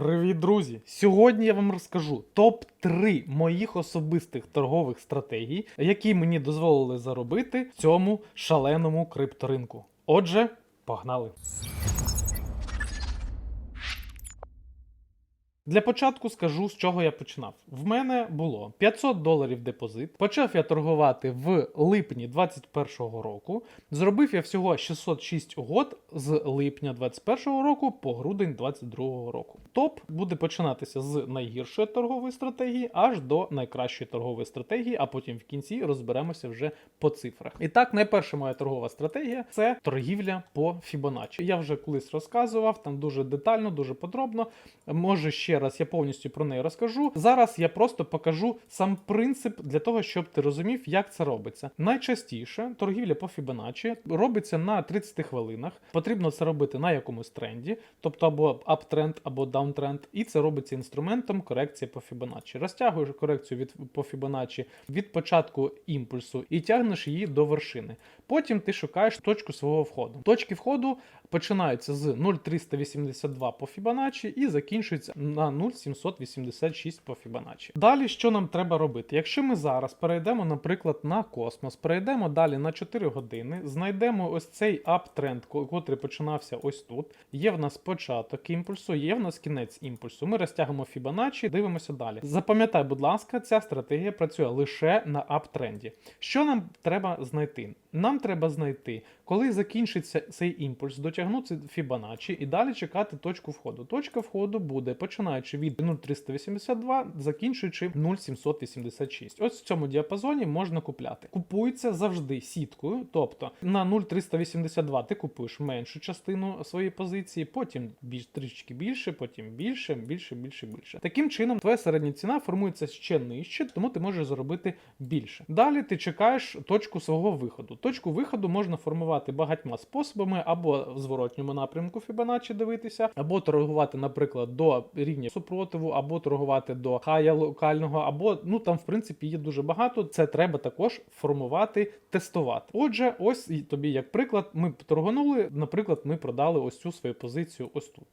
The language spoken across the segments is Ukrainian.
Привіт, друзі! Сьогодні я вам розкажу топ-3 моїх особистих торгових стратегій, які мені дозволили заробити в цьому шаленому крипторинку. Отже, погнали! Для початку скажу, з чого я починав. В мене було 500 доларів депозит. Почав я торгувати в липні 2021 року. Зробив я всього 606 угод з липня 2021 року по грудень 2022 року. Топ буде починатися з найгіршої торгової стратегії аж до найкращої торгової стратегії, а потім в кінці розберемося вже по цифрах. І так, найперша моя торгова стратегія це торгівля по Fibonacci. Я вже колись розказував, там дуже детально, дуже подробно. Може ще раз я повністю про неї розкажу. Зараз я просто покажу сам принцип для того, щоб ти розумів, як це робиться. Найчастіше торгівля по Fibonacci робиться на 30 хвилинах. Потрібно це робити на якомусь тренді, тобто або аптренд, або даунтренд, і це робиться інструментом корекції по Fibonacci. Розтягуєш корекцію від по Fibonacci від початку імпульсу і тягнеш її до вершини. Потім ти шукаєш точку свого входу. Точки входу починаються з 0,382 по Fibonacci і закінчуються на 0,786 по Fibonacci. Далі що нам треба робити? Якщо ми зараз перейдемо, наприклад, на космос, перейдемо далі на 4 години, знайдемо ось цей аптренд, котрий починався ось тут. Є в нас початок імпульсу, є в нас кінець імпульсу. Ми розтягуємо Fibonacci, дивимося далі. Запам'ятай, будь ласка, ця стратегія працює лише на аптренді. Що нам треба знайти? Нам треба знайти, коли закінчиться цей імпульс, дотягнути Fibonacci і далі чекати точку входу. Точка входу буде починаючи від 0,382, закінчуючи 0,786. Ось в цьому діапазоні можна купляти. Купується завжди сіткою, тобто на 0,382 ти купуєш меншу частину своєї позиції, потім більш трішки більше, потім більше, більше, більше, більше. Таким чином, твоя середня ціна формується ще нижче, тому ти можеш заробити більше. Далі ти чекаєш точку свого виходу. Точку виходу можна формувати багатьма способами, або в зворотньому напрямку Фібоначчі дивитися, або торгувати, наприклад, до рівня супротиву, або торгувати до хая локального, або ну там, в принципі, є дуже багато. Це треба також формувати, тестувати. Отже, ось і тобі як приклад, ми торгонули, наприклад, ми продали ось цю свою позицію ось тут.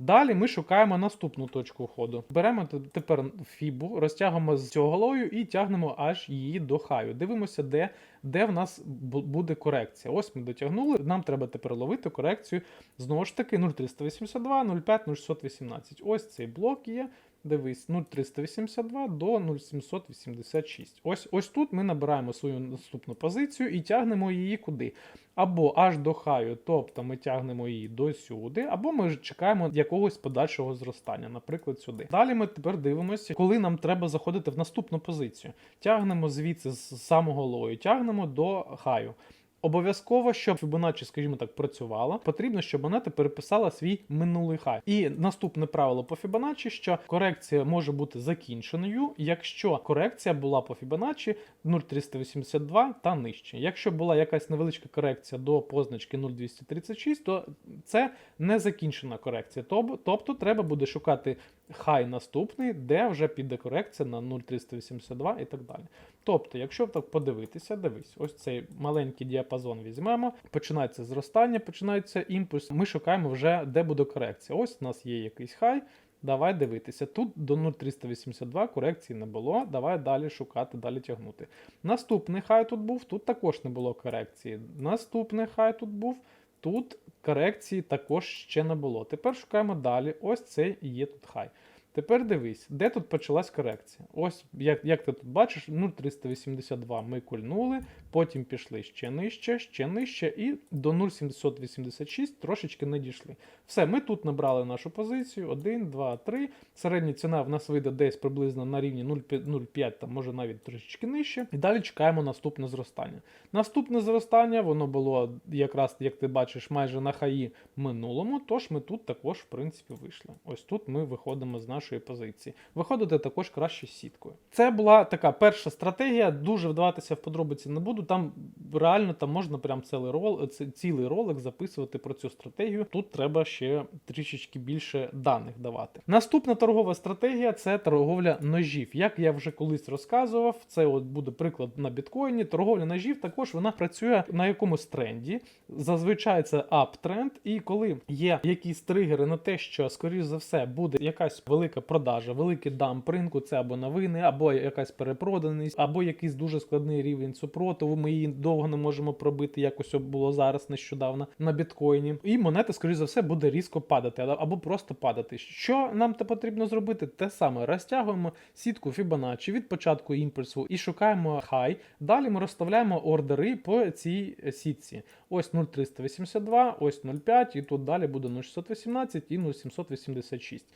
Далі ми шукаємо наступну точку ходу. Беремо тепер фібу, розтягуємо з цього головою і тягнемо аж її до хаю. Дивимося, де, де в нас буде корекція. Ось ми дотягнули. Нам треба тепер ловити корекцію. Знову ж таки, 0,382, 0,5, 0,618. Ось цей блок є. Дивись, 0,382 до 0,786. Ось, ось тут ми набираємо свою наступну позицію і тягнемо її куди? Або аж до хаю, тобто ми тягнемо її до сюди, або ми чекаємо якогось подальшого зростання, наприклад, сюди. Далі ми тепер дивимося, коли нам треба заходити в наступну позицію. Тягнемо звідси з самого лою, тягнемо до хаю. Обов'язково, щоб Fibonacci, скажімо так, працювала, потрібно, щоб вона переписала свій минулий хай. І наступне правило по Fibonacci, що корекція може бути закінченою, якщо корекція була по Fibonacci 0,382 та нижче. Якщо була якась невеличка корекція до позначки 0,236, то це не закінчена корекція. Тобто треба буде шукати хай наступний, де вже піде корекція на 0,382 і так далі. Тобто, якщо так подивитися, дивись, ось цей маленький діапазон візьмемо, починається зростання, починається імпульс. Ми шукаємо вже, де буде корекція. Ось у нас є якийсь хай. Давай дивитися. Тут до 0,382 корекції не було. Давай далі шукати, далі тягнути. Наступний хай тут був, тут також не було корекції. Наступний хай тут був. Тут корекції також ще не було. Тепер шукаємо далі. Ось це і є тут хай. Тепер дивись, де тут почалась корекція. Ось, як, як ти тут бачиш, 0,382 ми кульнули, потім пішли ще нижче, ще нижче, і до 0,786 трошечки не дійшли. Все, ми тут набрали нашу позицію. 1, 2, 3. Середня ціна в нас вийде десь приблизно на рівні 0,5, там може навіть трошечки нижче. І далі чекаємо наступне зростання. Наступне зростання, воно було якраз, як ти бачиш, майже на хаї минулому, тож ми тут також, в принципі, вийшли. Ось тут ми виходимо з нашої позиції. Виходити також краще з сіткою. Це була така перша стратегія. Дуже вдаватися в подробиці не буду. Там реально там можна прям цілий рол, цілий ролик записувати про цю стратегію. Тут треба ще трішечки більше даних давати. Наступна торгова стратегія це торговля ножів. Як я вже колись розказував, це от буде приклад на біткоїні. Торговля ножів також вона працює на якомусь тренді. Зазвичай це аптренд, і коли є якісь тригери на те, що скоріш за все буде якась велика продажа, великий дамп ринку, це або новини, або якась перепроданість, або якийсь дуже складний рівень супротиву. Ми її довго не можемо пробити, якось було зараз нещодавно на біткоїні. І монета, скоріш за все, буде різко падати, або просто падати. Що нам те потрібно зробити? Те саме розтягуємо сітку Fibonacci від початку імпульсу і шукаємо хай. Далі ми розставляємо ордери по цій сітці. Ось 0,382, ось 0,5, і тут далі буде 0,618 і 0,786.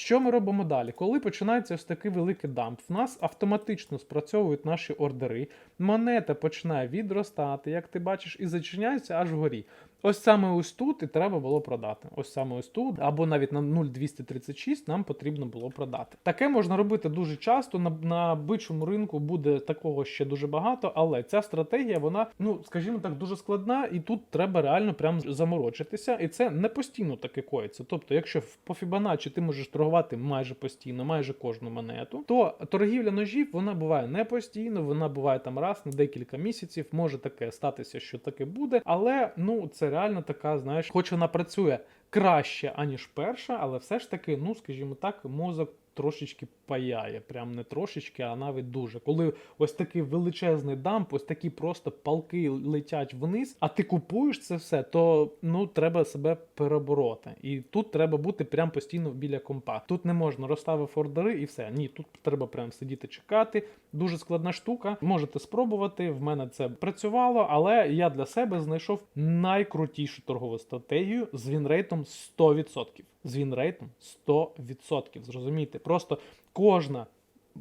Що ми робимо далі? Коли починається ось такий великий дамп, в нас автоматично спрацьовують наші ордери, монета починає відростати, як ти бачиш, і зачиняється аж вгорі. Ось саме ось тут і треба було продати. Ось саме ось тут, або навіть на 0,236 нам потрібно було продати. Таке можна робити дуже часто. На, на бичому ринку буде такого ще дуже багато, але ця стратегія, вона, ну скажімо так, дуже складна, і тут треба реально прям заморочитися. І це не постійно таке коїться. Тобто, якщо по Fibonacci ти можеш торгувати майже постійно, майже кожну монету, то торгівля ножів вона буває не постійно, вона буває там раз на декілька місяців. Може таке статися, що таке буде, але ну це реально така, знаєш, хоч вона працює краще, аніж перша, але все ж таки, ну скажімо так, мозок. Трошечки паяє, прям не трошечки, а навіть дуже. Коли ось такий величезний дамп, ось такі просто палки летять вниз, а ти купуєш це все, то ну треба себе перебороти. І тут треба бути прям постійно біля компа. Тут не можна розставив ордери і все. Ні, тут треба прям сидіти чекати. Дуже складна штука. Можете спробувати. В мене це працювало, але я для себе знайшов найкрутішу торгову стратегію з вінрейтом 100%. З вінрейтом 100%. Зрозумійте, просто кожна.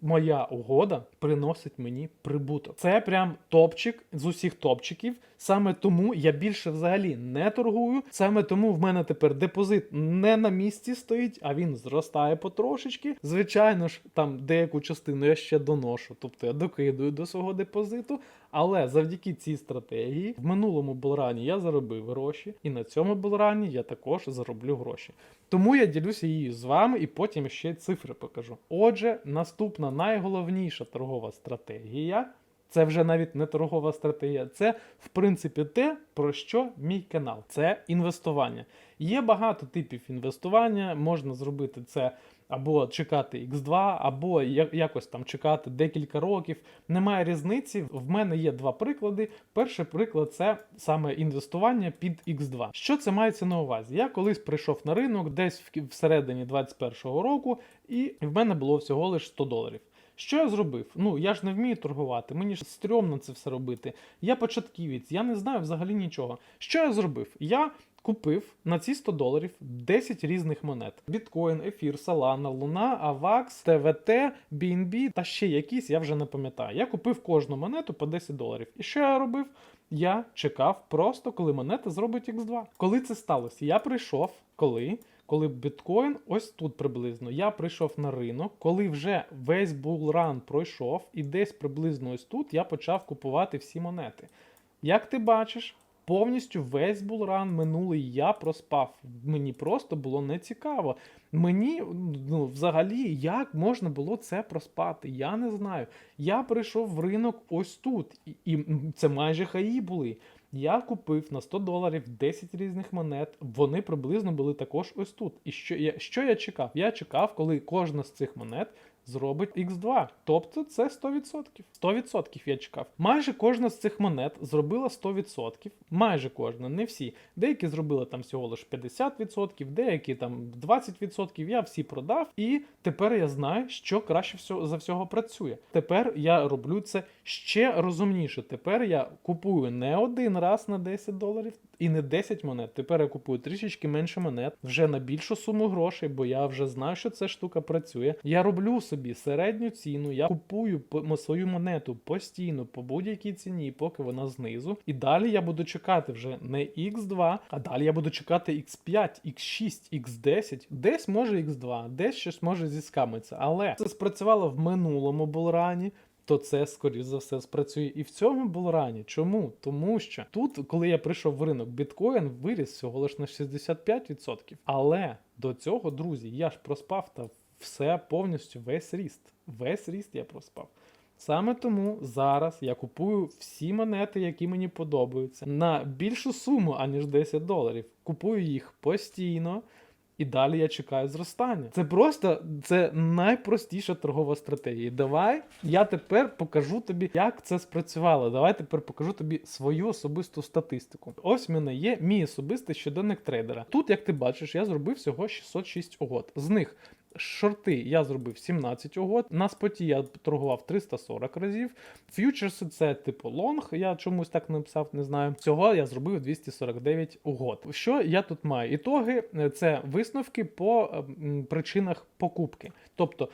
Моя угода приносить мені прибуток. Це прям топчик з усіх топчиків. Саме тому я більше взагалі не торгую. Саме тому в мене тепер депозит не на місці стоїть, а він зростає потрошечки. Звичайно ж, там деяку частину я ще доношу, тобто я докидую до свого депозиту. Але завдяки цій стратегії в минулому болрані я заробив гроші, і на цьому болрані я також зароблю гроші. Тому я ділюся її з вами і потім ще цифри покажу. Отже, наступна найголовніша торгова стратегія. Це вже навіть не торгова стратегія, це в принципі те, про що мій канал. Це інвестування. Є багато типів інвестування, можна зробити це або чекати X2, або якось там чекати декілька років. Немає різниці. В мене є два приклади. Перший приклад це саме інвестування під X2. Що це мається на увазі? Я колись прийшов на ринок десь всередині 2021 року, і в мене було всього лише 100 доларів. Що я зробив? Ну я ж не вмію торгувати, мені ж стрьомно це все робити. Я початківець, я не знаю взагалі нічого. Що я зробив? Я купив на ці 100 доларів 10 різних монет: біткоін, ефір, Solana, Луна, AVAX, TVT, BNB та ще якісь, я вже не пам'ятаю. Я купив кожну монету по 10 доларів. І що я робив? Я чекав просто, коли монета зробить X2. Коли це сталося? Я прийшов, коли коли біткоін ось тут приблизно. Я прийшов на ринок, коли вже весь булран пройшов, і десь приблизно ось тут я почав купувати всі монети. Як ти бачиш, повністю весь булран минулий я проспав. Мені просто було не цікаво. Мені ну, взагалі як можна було це проспати? Я не знаю. Я прийшов в ринок ось тут, і, і це майже хаї були. Я купив на 100 доларів 10 різних монет. Вони приблизно були також ось тут. І що я, що я чекав? Я чекав, коли кожна з цих монет зробить X2. Тобто це 100%. 100% я чекав. Майже кожна з цих монет зробила 100%. Майже кожна, не всі. Деякі зробили там всього лише 50%, деякі там 20%. Я всі продав, і тепер я знаю, що краще за всього працює. Тепер я роблю це ще розумніше. Тепер я купую не один раз на 10 доларів і не 10 монет. Тепер я купую трішечки менше монет вже на більшу суму грошей, бо я вже знаю, що ця штука працює. Я роблю собі середню ціну, я купую свою монету постійно по будь-якій ціні, поки вона знизу. І далі я буду чекати вже не X2, а далі я буду чекати X5, X6, X10. Десь може X2, десь щось може зіскамиться. Але це спрацювало в минулому булрані. То це, скоріш за все, спрацює і в цьому булрані. Чому? Тому що тут, коли я прийшов в ринок, біткоін виріс всього лише на 65%. Але до цього, друзі, я ж проспав та все повністю весь ріст. Весь ріст я проспав. Саме тому зараз я купую всі монети, які мені подобаються, на більшу суму, аніж 10 доларів. Купую їх постійно. І далі я чекаю зростання. Це просто це найпростіша торгова стратегія. Давай я тепер покажу тобі, як це спрацювало. Давай тепер покажу тобі свою особисту статистику. Ось в мене є мій особистий щоденник трейдера. Тут, як ти бачиш, я зробив всього 606 угод. З них Шорти я зробив 17 угод. На споті я торгував 340 разів. Ф'ючерси це типу лонг. Я чомусь так написав, не знаю. Всього я зробив 249 угод. Що я тут маю? Ітоги е, це висновки по ем, причинах покупки. Тобто.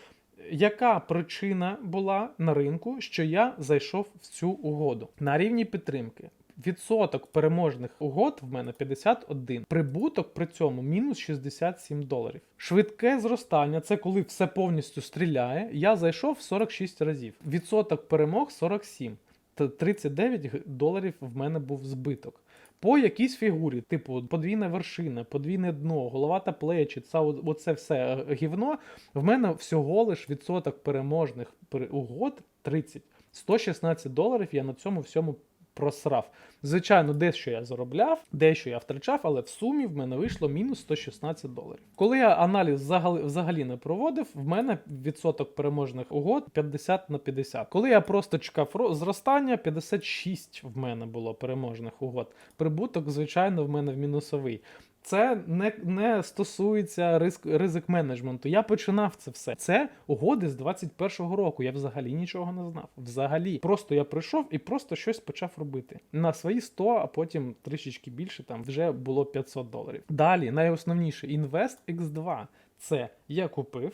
Яка причина була на ринку, що я зайшов в цю угоду на рівні підтримки? Відсоток переможних угод в мене 51. Прибуток при цьому мінус 67 доларів. Швидке зростання це коли все повністю стріляє. Я зайшов 46 разів. Відсоток перемог 47. Т- 39 доларів в мене був збиток. По якійсь фігурі, типу подвійна вершина, подвійне дно, голова та плечі, це оце все е, гівно. В мене всього лиш відсоток переможних пере- угод 30. 116 доларів я на цьому всьому просрав. Звичайно, дещо я заробляв, дещо я втрачав, але в сумі в мене вийшло мінус 116 доларів. Коли я аналіз взагалі, взагалі не проводив, в мене відсоток переможних угод 50 на 50. Коли я просто чекав зростання, 56 в мене було переможних угод. Прибуток, звичайно, в мене в мінусовий. Це не, не стосується риск, ризик менеджменту. Я починав це все. Це угоди з 21-го року. Я взагалі нічого не знав. Взагалі, просто я прийшов і просто щось почав робити на свої 100, а потім трішечки більше. Там вже було 500 доларів. Далі найосновніше Invest X2. Це я купив.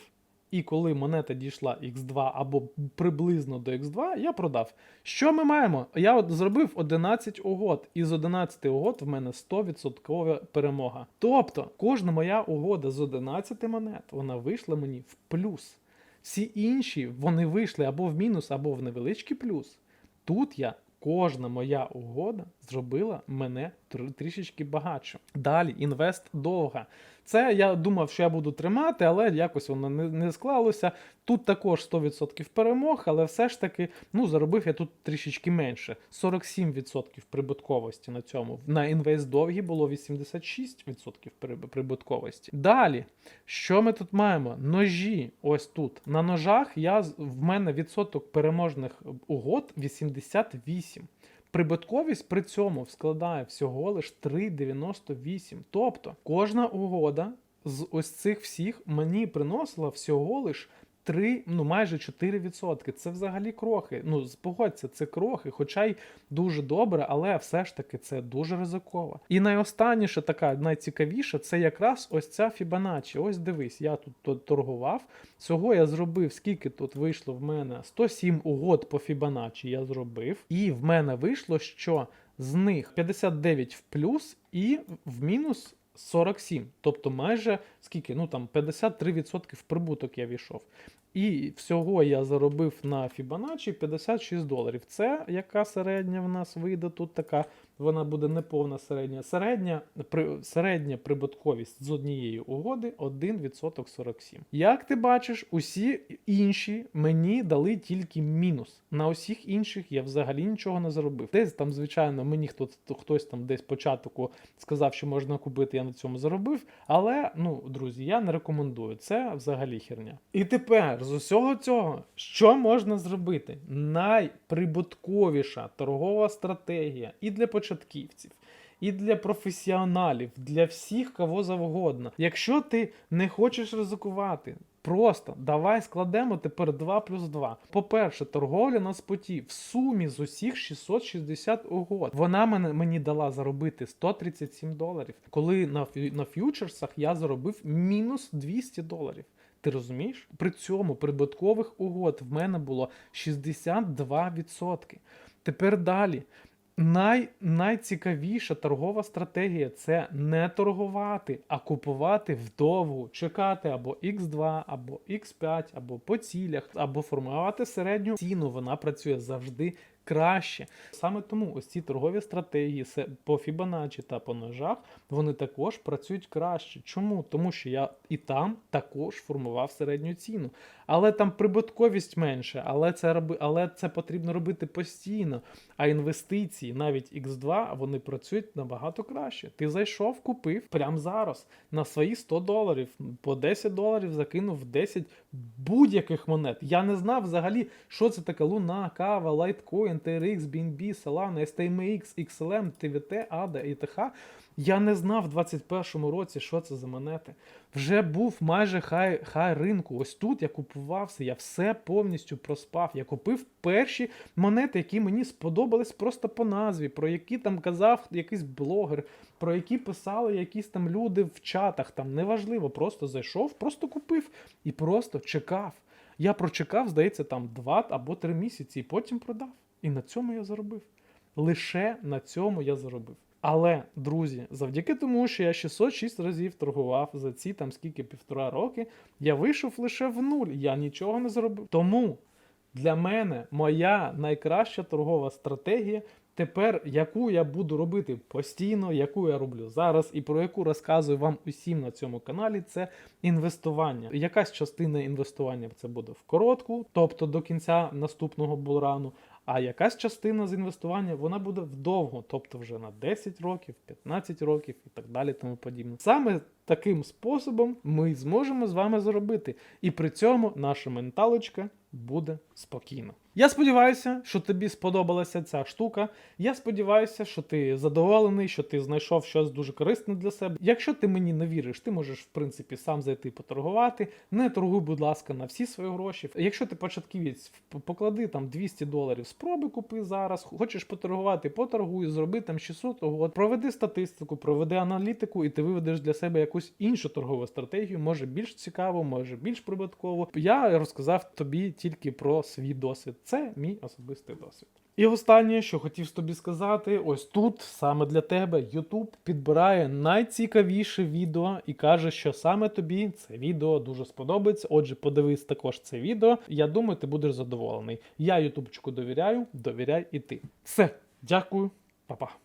І коли монета дійшла X2 або приблизно до X2, я продав. Що ми маємо? Я от зробив 11 угод, і з 11 угод в мене 100% перемога. Тобто, кожна моя угода з 11 монет, вона вийшла мені в плюс. Всі інші вони вийшли або в мінус, або в невеличкий плюс. Тут я. Кожна моя угода зробила мене трішечки багатше. Далі інвест довга. Це я думав, що я буду тримати, але якось воно не, не склалося. Тут також 100% перемог, але все ж таки ну, заробив я тут трішечки менше. 47% прибутковості на цьому. На інвест довгі було 86% прибутковості. Далі, що ми тут маємо? Ножі. Ось тут. На ножах я, в мене відсоток переможних угод 88. Прибутковість при цьому складає всього лиш 3,98. Тобто кожна угода з ось цих всіх мені приносила всього лиш 3, ну майже 4%. Це взагалі крохи. Ну, погодься, це крохи, хоча й дуже добре, але все ж таки це дуже ризиково. І найостанніша така, найцікавіша, це якраз ось ця Fibonacci. Ось дивись, я тут, торгував. Всього я зробив, скільки тут вийшло в мене? 107 угод по Fibonacci я зробив. І в мене вийшло, що з них 59 в плюс і в мінус 47. Тобто майже скільки? Ну там 53% в прибуток я війшов. І всього я заробив на Fibonacci 56 доларів. Це яка середня в нас вийде тут така, вона буде неповна середня. Середня, при, середня прибутковість з однієї угоди 1% 47. Як ти бачиш, усі інші мені дали тільки мінус. На усіх інших я взагалі нічого не заробив. Десь там, звичайно, мені хтось, хтось там десь початку сказав, що можна купити, я на цьому заробив. Але, ну, друзі, я не рекомендую. Це взагалі херня. І тепер з усього цього, що можна зробити? Найприбутковіша торгова стратегія і для початківців. І для професіоналів, для всіх кого завгодно. Якщо ти не хочеш ризикувати, Просто давай складемо тепер 2 плюс 2. По-перше, торговля на споті в сумі з усіх 660 угод. Вона мене, мені дала заробити 137 доларів. Коли на, на ф'ючерсах я заробив мінус 200 доларів. Ти розумієш? При цьому прибуткових угод в мене було 62%. Тепер далі. Най, найцікавіша торгова стратегія це не торгувати, а купувати вдовгу, чекати або X2, або X5, або по цілях, або формувати середню ціну. Вона працює завжди краще. Саме тому ось ці торгові стратегії по Fibonacci та по ножах вони також працюють краще. Чому? Тому що я і там також формував середню ціну. Але там прибутковість менше, але це роби, але це потрібно робити постійно. А інвестиції, навіть X2, вони працюють набагато краще. Ти зайшов, купив прямо зараз на свої 100 доларів, по 10 доларів закинув 10 будь-яких монет. Я не знав взагалі, що це таке Луна, Кава, Litecoin, TRX, BNB, Solana, STMX, XLM, TVT, ADA, ETH. Я не знав в 21-му році, що це за монети. Вже був майже хай, хай ринку. Ось тут я купувався, я все повністю проспав. Я купив перші монети, які мені сподобались просто по назві, про які там казав якийсь блогер, про які писали якісь там люди в чатах. Там неважливо, просто зайшов, просто купив і просто чекав. Я прочекав, здається, там два або три місяці, і потім продав. І на цьому я заробив. Лише на цьому я заробив. Але, друзі, завдяки тому, що я 606 разів торгував за ці там скільки півтора роки, я вийшов лише в нуль, я нічого не зробив. Тому для мене моя найкраща торгова стратегія тепер, яку я буду робити постійно, яку я роблю зараз, і про яку розказую вам усім на цьому каналі, це інвестування. Якась частина інвестування це буде в коротку, тобто до кінця наступного булрану. А якась частина з інвестування вона буде вдовго, тобто вже на 10 років, 15 років і так далі, тому подібне. Саме таким способом ми зможемо з вами заробити, і при цьому наша менталочка буде спокійна. Я сподіваюся, що тобі сподобалася ця штука. Я сподіваюся, що ти задоволений, що ти знайшов щось дуже корисне для себе. Якщо ти мені не віриш, ти можеш в принципі сам зайти поторгувати. Не торгуй, будь ласка, на всі свої гроші. Якщо ти початківець, поклади там 200 доларів, спроби купи зараз. Хочеш поторгувати, поторгуй, зроби там 600 угод, проведи статистику, проведи аналітику, і ти виведеш для себе якусь іншу торгову стратегію, може більш цікаву, може більш прибуткову. Я розказав тобі тільки про свій досвід. Це мій особистий досвід. І останнє, що хотів тобі сказати, ось тут саме для тебе YouTube підбирає найцікавіше відео і каже, що саме тобі це відео дуже сподобається. Отже, подивись також це відео. Я думаю, ти будеш задоволений. Я ютубчику довіряю, довіряй і ти. Все, дякую, па-па.